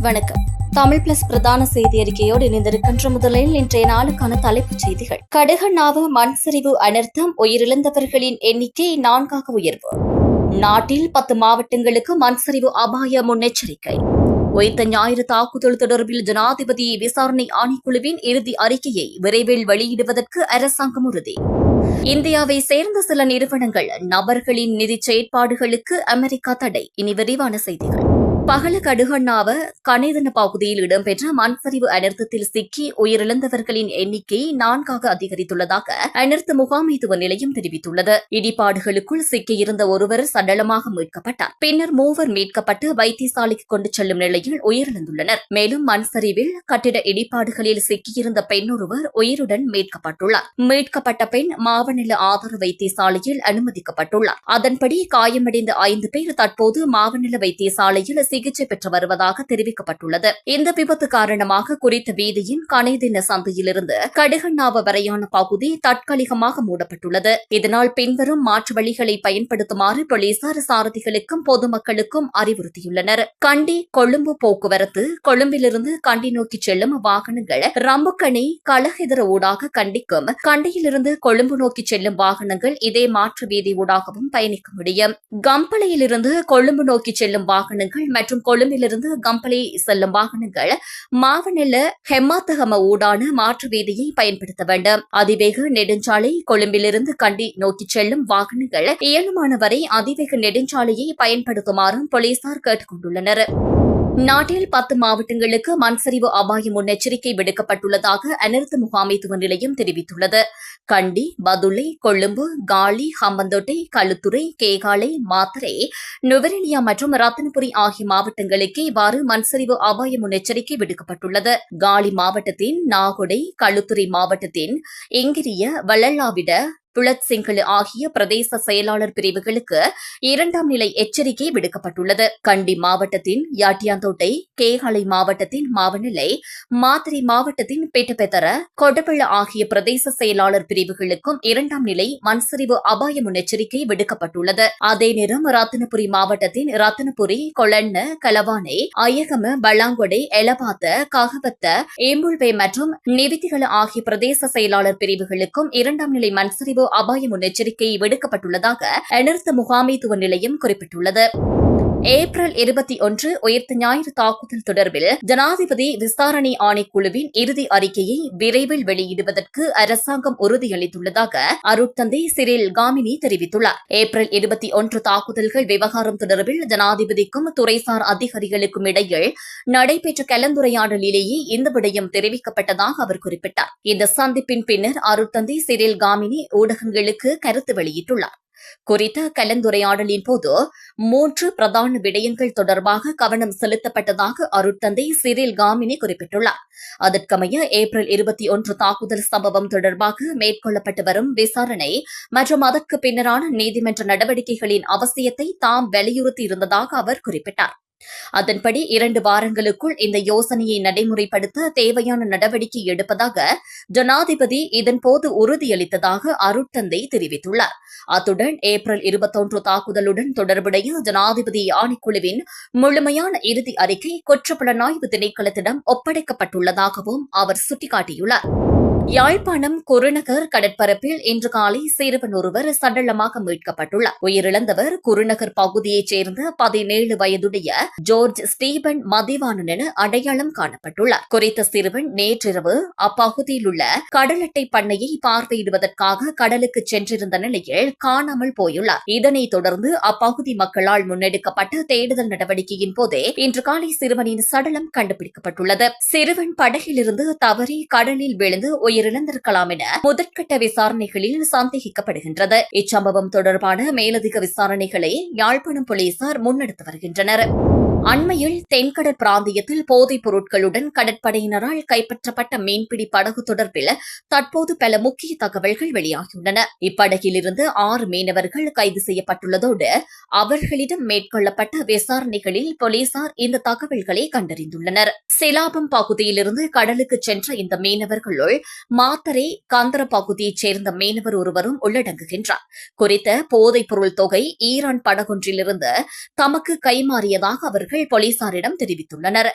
வணக்கம். தமிழ் பிளஸ் பிரதான செய்தி அறிக்கையோடு இணைந்திருக்கின்ற முதலில் இன்றைய நாளுக்கான தலைப்புச் செய்திகள். கடுகண்ணாவு மண் சரிவு அனர்த்தம் உயிரிழந்தவர்களின் எண்ணிக்கை நான்காக உயர்வு. நாட்டில் பத்து மாவட்டங்களுக்கு மண் சரிவு அபாய முன்னெச்சரிக்கை. உயிர்த்த ஞாயிறு தாக்குதல் தொடர்பில் ஜனாதிபதி விசாரணை ஆணைக்குழுவின் இறுதி அறிக்கையை விரைவில் வெளியிடுவதற்கு அரசாங்கம் உறுதி. இந்தியாவை சேர்ந்த சில நிறுவனங்கள் நபர்களின் நிதி செயற்பாடுகளுக்கு அமெரிக்கா தடை. இனி விரிவான செய்திகள். பகல கடுகண்ணாவ கணைதன பகுதியில் இடம்பெற்ற மண்சரிவு அனர்த்தத்தில் சிக்கி உயிரிழந்தவர்களின் எண்ணிக்கை நான்காக அதிகரித்துள்ளதாக அனர்த்த முகாமைத்துவ நிலையம் தெரிவித்துள்ளது. இடிபாடுகளுக்குள் சிக்கியிருந்த ஒருவர் சடலமாக மீட்கப்பட்டார். பின்னர் மூவர் மீட்கப்பட்டு வைத்தியசாலைக்கு கொண்டு செல்லும் நிலையில் உயிரிழந்துள்ளனர். மேலும் மண்சரிவில் கட்டிட இடிபாடுகளில் சிக்கியிருந்த பெண்ணொருவர் உயிருடன் மீட்கப்பட்டுள்ளார். மீட்கப்பட்ட பெண் மாவநில ஆதார வைத்தியசாலையில் அனுமதிக்கப்பட்டுள்ளார். அதன்படி காயமடைந்த ஐந்து பேர் தற்போது மாவநில வைத்தியசாலையில் சிகிச்சை பெற்று வருவதாக தெரிவிக்கப்பட்டுள்ளது. இந்த விபத்து காரணமாக குறித்த வீதியின் கனைதின சந்தையிலிருந்து கடுகண்ணாவ வரையான பகுதி தற்காலிகமாக மூடப்பட்டுள்ளது. இதனால் பின்வரும் மாற்று வழிகளை பயன்படுத்துமாறு போலீசார் சாரதிகளுக்கும் பொதுமக்களுக்கும் அறிவுறுத்தியுள்ளனர். கண்டி கொழும்பு போக்குவரத்து கொழும்பிலிருந்து கண்டி நோக்கி செல்லும் வாகனங்கள் ரம்புக்கணி கலஹெதர ஊடாக கண்டிக்கும். கண்டியிலிருந்து கொழும்பு நோக்கி செல்லும் வாகனங்கள் இதே மாற்று வீதி ஊடாகவும் பயணிக்க முடியும். கம்பளையிலிருந்து கொழும்பு நோக்கி செல்லும் வாகனங்கள் மற்றும் மற்றும் கொழும்பிலிருந்து கம்பளி செல்லும் வாகனங்கள் மாவநில ஹெம்மாத்தகம ஊடான மாற்று வீதியை பயன்படுத்த வேண்டும். அதிவேக நெடுஞ்சாலை கொழும்பிலிருந்து கண்டி நோக்கி செல்லும் வாகனங்கள் இயலுமானவரை அதிவேக நெடுஞ்சாலையை பயன்படுத்துமாறும் போலீசார் கேட்டுக் கொண்டுள்ளனர் நாட்டில் பத்து மாவட்டங்களுக்கு மண்சரிவு அபாய முன்னெச்சரிக்கை விடுக்கப்பட்டுள்ளதாக அனர்த்த முகாமைத்துவ நிலையம் தெரிவித்துள்ளது. கண்டி பதுளை கொழும்பு காலி ஹம்பந்தோட்டை களுத்துறை கேகாலை மாத்தரை நுவரெலியா மற்றும் ரத்தினபுரி ஆகிய மாவட்டங்களுக்கு இவ்வாறு மண்சரிவு அபாய முன்னெச்சரிக்கை விடுக்கப்பட்டுள்ளது. காலி மாவட்டத்தின் நாகொடை களுத்துறை மாவட்டத்தின் இங்கிரிய வள்ளலாவிட புலத் சிங்களு ஆகிய பிரதேச செயலாளர் பிரிவுகளுக்கு இரண்டாம் நிலை எச்சரிக்கை விடுக்கப்பட்டுள்ளது. கண்டி மாவட்டத்தின் யாட்டியாந்தோட்டை கேகாலை மாவட்டத்தின் மாவநிலை மாத்திரை மாவட்டத்தின் பெட்டபெத்தர கொடபள்ள ஆகிய பிரதேச செயலாளர் பிரிவுகளுக்கும் இரண்டாம் நிலை மண்சரிவு அபாய முன்னெச்சரிக்கை விடுக்கப்பட்டுள்ளது. அதே நேரம் ரத்தினபுரி மாவட்டத்தின் ரத்தினபுரி கொளண்ண கலவானை அயகம பல்லாங்கொடை எலபாத்த ககவத்த ஏம்புல்வே மற்றும் நிவித்திகள ஆகிய பிரதேச செயலாளர் பிரிவுகளுக்கும் இரண்டாம் நிலை மண்சரிவு அபாய முன்னெச்சரிக்கை விடுக்கப்பட்டுள்ளதாக அனர்த்த முகாமைத்துவ நிலையம் குறிப்பிட்டுள்ளது. ஏப்ரல் இருபத்தி ஒன்று உயிர்த்த ஞாயிறு தாக்குதல் தொடர்பில் ஜனாதிபதி விசாரணை ஆணைக்குழுவின் இறுதி அறிக்கையை விரைவில் வெளியிடுவதற்கு அரசாங்கம் உறுதியளித்துள்ளதாக அருட்தந்தை சிறில் காமினி தெரிவித்துள்ளார். ஏப்ரல் இருபத்தி ஒன்று தாக்குதல்கள் விவகாரம் தொடர்பில் ஜனாதிபதிக்கும் துறைசார் அதிகாரிகளுக்கும் இடையில் நடைபெற்ற கலந்துரையாடலிலேயே இந்த விடயம் தெரிவிக்கப்பட்டதாக அவர் குறிப்பிட்டார். இந்த சந்திப்பின் பின்னர் அருட்தந்தை சிறில் காமினி ஊடகங்களுக்கு கருத்து வெளியிட்டுள்ளார். குறித்த கலந்துரையாடலின் போது மூன்று பிரதான விடயங்கள் தொடர்பாக கவனம் செலுத்தப்பட்டதாக அருட்தந்தை சிறில் காமினி குறிப்பிட்டுள்ளார். அதற்கமைய ஏப்ரல் இருபத்தி ஒன்று தாக்குதல் சம்பவம் தொடர்பாக மேற்கொள்ளப்பட்டு வரும் விசாரணை மற்றும் அதற்கு பின்னரான நீதிமன்ற நடவடிக்கைகளின் அவசியத்தை தாம் வலியுறுத்தியிருந்ததாக அவர் குறிப்பிட்டார். அதன்படி இரண்டு வாரங்களுக்குள் இந்த யோசனையை நடைமுறைப்படுத்த தேவையான நடவடிக்கை எடுப்பதாக ஜனாதிபதி இதன்போது உறுதியளித்ததாக அருட்தந்தை தெரிவித்துள்ளார். அத்துடன் ஏப்ரல் இருபத்தொன்று தாக்குதலுடன் தொடர்புடைய ஜனாதிபதி ஆணைக்குழுவின் முழுமையான இறுதி அறிக்கை குற்றப்புலனாய்வு திணைக்களத்திடம் ஒப்படைக்கப்பட்டுள்ளதாகவும் அவர் சுட்டிக்காட்டியுள்ளார். யாழ்ப்பாணம் குருநகர் கடற்பரப்பில் இன்று காலை சிறுவன் ஒருவர் சடலமாக மீட்கப்பட்டுள்ளார். உயிரிழந்தவர் குருநகர் பகுதியைச் சேர்ந்த பதினேழு வயதுடைய ஜோர்ஜ் ஸ்டீபன் மதிவானன் என அடையாளம் காணப்பட்டுள்ளார். குறித்த சிறுவன் நேற்றிரவு அப்பகுதியில் உள்ள கடல் அட்டை பண்ணையை பார்வையிடுவதற்காக கடலுக்கு சென்றிருந்த நிலையில் காணாமல் போயுள்ளார். இதனைத் தொடர்ந்து அப்பகுதி மக்களால் முன்னெடுக்கப்பட்ட தேடுதல் நடவடிக்கையின் போதே இன்று காலை சிறுவனின் சடலம் கண்டுபிடிக்கப்பட்டுள்ளது. சிறுவன் படகிலிருந்து தவறி கடலில் விழுந்து உயிரிழந்திருக்கலாம் என முதற்கட்ட விசாரணைகளில் சந்தேகிக்கப்படுகின்றது. இச்சம்பவம் தொடர்பான மேலதிக விசாரணைகளை யாழ்ப்பாணம் போலீசார் முன்னெடுத்து வருகின்றனர். அண்மையில் தென்கடற் பிராந்தியத்தில் போதைப் பொருட்களுடன் கடற்படையினரால் கைப்பற்றப்பட்ட மீன்பிடி படகு தொடர்பில் தற்போது பல முக்கிய தகவல்கள் வெளியாகியுள்ளன. இப்படகிலிருந்து ஆறு மீனவர்கள் கைது செய்யப்பட்டுள்ளதோடு அவர்களிடம் மேற்கொள்ளப்பட்ட விசாரணைகளில் போலீசார் இந்த தகவல்களை கண்டறிந்துள்ளனர். சிலாபம் பகுதியிலிருந்து கடலுக்கு சென்ற இந்த மீனவர்களுள் மாத்தரை கந்தர பகுதியைச் சேர்ந்த மீனவர் ஒருவரும் உள்ளடங்குகின்றார். குறித்த போதைப் பொருள் தொகை ஈரான் படகொன்றிலிருந்து தமக்கு கைமாறியதாக அவர்கள் அவர்கள் போலீசாரிடம் தெரிவித்துள்ளனர்.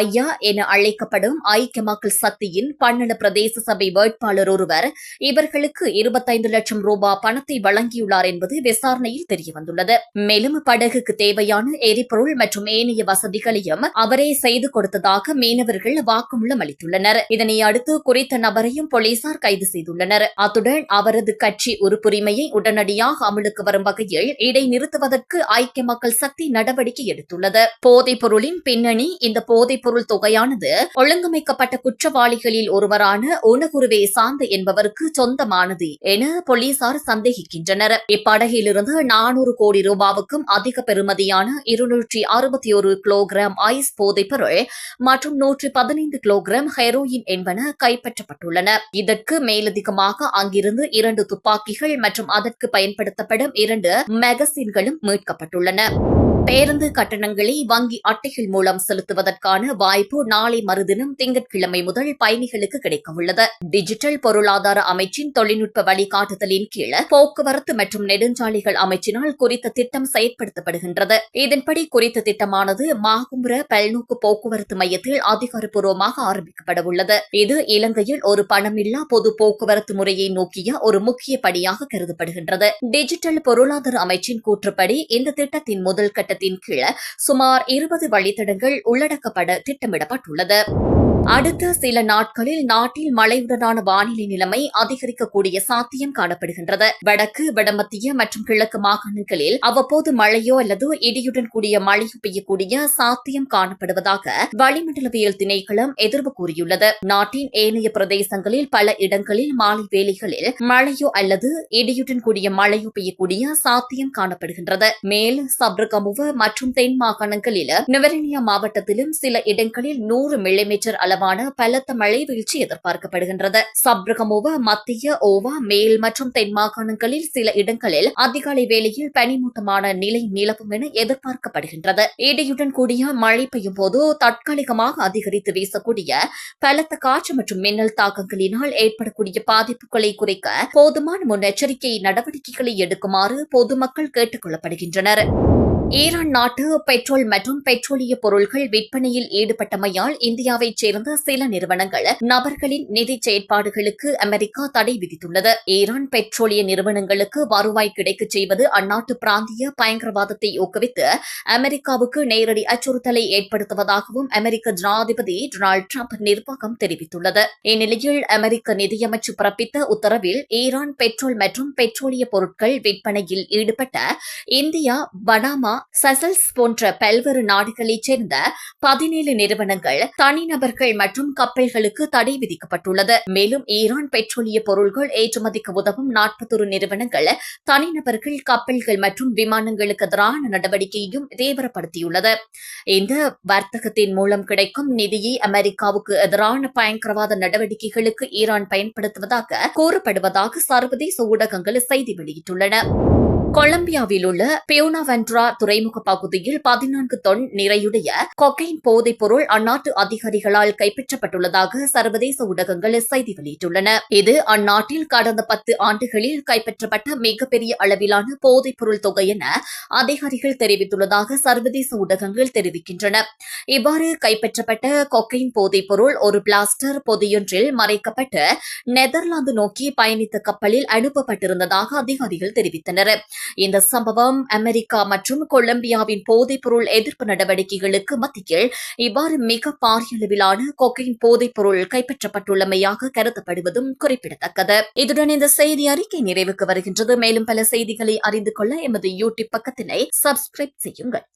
ஐயா என அழைக்கப்படும் ஐக்கிய மக்கள் சக்தியின் பன்னல பிரதேச சபை வேட்பாளர் ஒருவர் இவர்களுக்கு இருபத்தைந்து லட்சம் ரூபாய் பணத்தை வழங்கியுள்ளார் என்பது விசாரணையில் தெரியவந்துள்ளது. மேலும் படகுக்கு தேவையான எரிபொருள் மற்றும் ஏனைய வசதிகளையும் அவரே செய்து கொடுத்ததாக மீனவர்கள் வாக்குமூலம் அளித்துள்ளனர். இதனை அடுத்து குறித்த நபரையும் போலீசார் கைது செய்துள்ளனர். அத்துடன் அவரது கட்சி உறுப்புரிமையை உடனடியாக அமலுக்கு வரும் வகையில் இடைநிறுத்துவதற்கு ஐக்கிய மக்கள் சக்தி நடவடிக்கை எடுத்துள்ளது. போதைப் பொருளின் பின்னணி இந்த போதைப் பொருள் தொகையானது ஒழுங்கமைக்கப்பட்ட குற்றவாளிகளில் ஒருவரான உணகுருவே சாந்த என்பவருக்கு சொந்தமானது என போலீசார் சந்தேகிக்கின்றனர். இப்படகிலிருந்து நானூறு கோடி ரூபாவுக்கும் அதிக பெறுமதியான இருநூற்றி அறுபத்தி ஒரு கிலோகிராம் ஐஸ் போதைப் பொருள் மற்றும் நூற்றி பதினைந்து கிலோகிராம் ஹெரோயின் என்பன கைப்பற்றப்பட்டுள்ளன. இதற்கு மேலதிகமாக அங்கிருந்து இரண்டு துப்பாக்கிகள் மற்றும் அதற்கு பயன்படுத்தப்படும் இரண்டு மெகசின்களும் மீட்கப்பட்டுள்ளன. பேருந்து கட்டணங்களை வங்கி அட்டைகள் மூலம் செலுத்துவதற்கான வாய்ப்பு நாளை மறுதினம் திங்கட்கிழமை முதல் பயணிகளுக்கு கிடைக்கவுள்ளது. டிஜிட்டல் பொருளாதார அமைச்சின் தொழில்நுட்ப வழிகாட்டுதலின் கீழ் போக்குவரத்து மற்றும் நெடுஞ்சாலைகள் அமைச்சினால் குறித்த திட்டம் செயற்படுத்தப்படுகின்றது. இதன்படி குறித்த திட்டமானது மாகும்புர பல்நோக்கு போக்குவரத்து மையத்தில் அதிகாரப்பூர்வமாக ஆரம்பிக்கப்படவுள்ளது. இது இலங்கையில் ஒரு பணமில்லா பொது போக்குவரத்து முறையை நோக்கிய ஒரு முக்கிய படியாக கருதப்படுகின்றது. டிஜிட்டல் பொருளாதார அமைச்சின் கூற்றுப்படி இந்த திட்டத்தின் முதல் கட்டத்தின் கீழ் சுமார் சுமார் இருபது வழித்தடங்கள் உள்ளடக்கப்பட திட்டமிடப்பட்டுள்ளது. அடுத்த சில நாட்களில் நாட்டில் மழையுடனான வானிலை நிலைமை அதிகரிக்கக்கூடிய சாத்தியம் காணப்படுகின்றது. வடக்கு வடமத்திய மற்றும் கிழக்கு மாகாணங்களில் அவ்வப்போது மழையோ அல்லது இடியுடன் கூடிய மழையோ பெய்யக்கூடிய சாத்தியம் காணப்படுவதாக வளிமண்டலவியல் திணைக்களம் எதிர்ப்பு கூறியுள்ளது. நாட்டின் ஏனைய பிரதேசங்களில் பல இடங்களில் மாலை வேளைகளில் மழையோ அல்லது இடியுடன் கூடிய மழையோ பெய்யக்கூடிய சாத்தியம் காணப்படுகின்றது. மேல் சப்ரகமுவ மற்றும் தென் மாகாணங்களில் நுவரெலியா மாவட்டத்திலும் சில இடங்களில் நூறு மில்லிமீட்டர் அளவான பலத்த மழை வீழ்ச்சி எதிர்பார்க்கப்படுகின்றது. சப்ரகமோவ மத்திய ஓவா மேல் மற்றும் தென் மாகாணங்களில் சில இடங்களில் அதிகாலை வேளையில் பனிமூட்டமான நிலை நிலவும் என எதிர்பார்க்கப்படுகின்றது. இடியுடன் கூடிய மழை பெய்யும் போது தற்காலிகமாக அதிகரித்து வீசக்கூடிய பலத்த காற்று மற்றும் மின்னல் தாக்கங்களினால் ஏற்படக்கூடிய பாதிப்புகளை குறைக்க போதுமான முன்னெச்சரிக்கை நடவடிக்கைகளை எடுக்குமாறு பொதுமக்கள் கேட்டுக் கொள்ளப்படுகின்றனர் ஈரான் நாட்டு பெட்ரோல் மற்றும் பெட்ரோலிய பொருட்கள் விற்பனையில் ஈடுபட்டமையால் இந்தியாவைச் சேர்ந்த சில நிறுவனங்கள் நபர்களின் நிதி செயற்பாடுகளுக்கு அமெரிக்கா தடை விதித்துள்ளது. ஈரான் பெட்ரோலிய நிறுவனங்களுக்கு வருவாய் கிடைக்கச் செய்வது அந்நாட்டு பிராந்திய பயங்கரவாதத்தை ஊக்குவித்து அமெரிக்காவுக்கு நேரடி அச்சுறுத்தலை ஏற்படுத்துவதாகவும் அமெரிக்க ஜனாதிபதி டொனால்டு டிரம்ப் நிர்வாகம் தெரிவித்துள்ளது. இந்நிலையில் அமெரிக்க நிதியமைச்சு பிறப்பித்த உத்தரவில் ஈரான் பெட்ரோல் மற்றும் பெட்ரோலிய பொருட்கள் விற்பனையில் ஈடுபட்ட இந்தியா பனாமா சசல்ஸ் போன்ற பல்வேறு நாடுகளைச் சேர்ந்த பதினேழு நிறுவனங்கள் தனிநபர்கள் மற்றும் கப்பல்களுக்கு தடை விதிக்கப்பட்டுள்ளது. மேலும் ஈரான் பெட்ரோலிய பொருட்கள் ஏற்றுமதிக்கு உதவும் நாற்பத்தொரு நிறுவனங்கள் தனிநபர்கள் கப்பல்கள் மற்றும் விமானங்களுக்கு எதிரான நடவடிக்கையையும் தீவிரப்படுத்தியுள்ளது. இந்த வர்த்தகத்தின் மூலம் கிடைக்கும் நிதியை அமெரிக்காவுக்கு எதிரான பயங்கரவாத நடவடிக்கைகளுக்கு ஈரான் பயன்படுத்துவதாக கூறப்படுவதாக சர்வதேச ஊடகங்கள் செய்தி வெளியிட்டுள்ளன. கொலம்பியாவில் உள்ள பியோனாவென்ட்ரா துறைமுக பகுதியில் பதினான்கு தொன் நிறையுடைய கொக்கைன் போதைப் பொருள் அந்நாட்டு அதிகாரிகளால் கைப்பற்றப்பட்டுள்ளதாக சர்வதேச ஊடகங்கள் செய்தி வெளியிட்டுள்ளன. இது அந்நாட்டில் கடந்த பத்து ஆண்டுகளில் கைப்பற்றப்பட்ட மிகப்பெரிய அளவிலான போதைப் பொருள் தொகை என அதிகாரிகள் தெரிவித்துள்ளதாக சர்வதேச ஊடகங்கள் தெரிவிக்கின்றன. இவ்வாறு கைப்பற்றப்பட்ட கொக்கைன் போதைப் பொருள் ஒரு பிளாஸ்டர் பொதியொன்றில் மறைக்கப்பட்டு நெதர்லாந்து நோக்கி பயணித்த கப்பலில் அனுப்பப்பட்டிருந்ததாக அதிகாரிகள் தெரிவித்தனர். இந்த சம்பவம் அமெரிக்கா மற்றும் கொலம்பியாவின் போதைப்பொருள் எதிர்ப்பு நடவடிக்கைகளுக்கு மத்தியில் இவ்வாறு மிக பாரிய அளவிலான கொக்கைன் போதைப்பொருள் கைப்பற்றப்பட்டுள்ளமையாக கருதப்படுவதும் குறிப்பிடத்தக்கது. இதுடன் இந்த செய்தி அறிக்கை நிறைவுக்கு வருகின்றது. மேலும் பல செய்திகளை அறிந்து கொள்ள எமது யூடியூப் பக்கத்தினை சப்ஸ்கிரைப் செய்யுங்கள்.